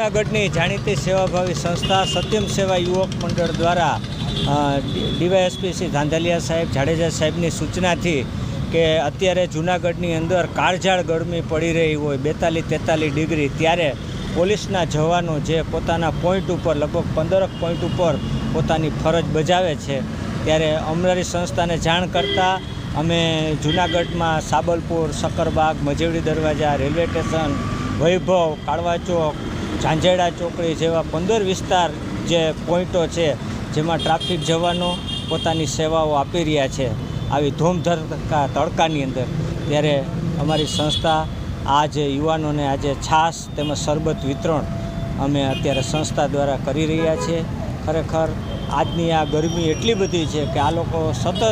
જૂનાગઢની જાણીતી સેવાભાવી સંસ્થા સત્યમ સેવા યુવક મંડળ દ્વારા ડીવાયએસપી શ્રી ધાંધલિયા સાહેબ જાડેજા સાહેબની સૂચનાથી કે અત્યારે જૂનાગઢની અંદર કાળઝાળ ગરમી પડી રહી હોય, બેતાલીસ તેતાલીસ ડિગ્રી, ત્યારે પોલીસના જવાનો જે પોતાના પોઈન્ટ ઉપર, લગભગ પંદરક પોઈન્ટ ઉપર પોતાની ફરજ બજાવે છે. ત્યારે અમરારી સંસ્થાને જાણ કરતાં અમે જૂનાગઢમાં સાબલપુર, સકરબાગ, મજેવડી દરવાજા, રેલવે સ્ટેશન, વૈભવ કાળવા ચોક ઝાંઝેડા ચોકડી જેવા પંદર વિસ્તાર જે પોઈન્ટો છે, જેમાં ટ્રાફિક જવાનો પોતાની સેવાઓ આપી રહ્યા છે. આવી ધૂમધડકા તડકાની અંદર ત્યારે અમારી સંસ્થા આ જે યુવાનોને આજે છાશ તેમજ શરબત વિતરણ અમે અત્યારે સંસ્થા દ્વારા કરી રહ્યા છીએ. ખરેખર આજની આ ગરમી એટલી બધી છે કે આ લોકો સતત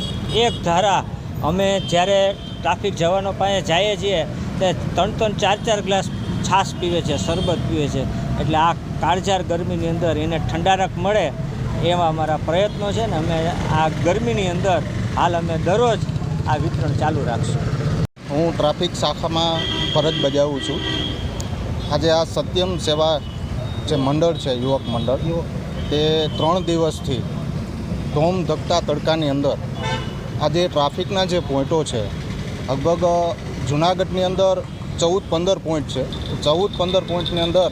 એક ધારા અમે જ્યારે ટ્રાફિક જવાનો પાસે જઈએ છીએ, તે ત્રણ ત્રણ ચાર ચાર ગ્લાસ છાશ પીવે છે, શરબત પીવે છે. એટલે આ કાળજાર ગરમીની અંદર એને ઠંડારક મળે એવા અમારા પ્રયત્નો છે ને અમે આ ગરમીની અંદર હાલ અમે દરરોજ આ વિતરણ ચાલુ રાખશું. હું ટ્રાફિક શાખામાં ફરજ બજાવું છું. આજે આ સત્યમ સેવા જે મંડળ છે, યુવક મંડળ, તે ત્રણ દિવસથી ધોમ ધકતા તડકાની અંદર આજે ટ્રાફિકના જે પોઈન્ટો છે, લગભગ જુનાગઢની અંદર ચૌદ પંદર પોઈન્ટ છે. ચૌદ પંદર પોઈન્ટની અંદર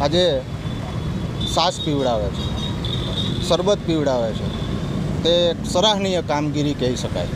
આજે સાસ પીવડાવે છે. શરબત પીવડાવે છે. તે સરાહનીય કામગીરી કહી શકાય.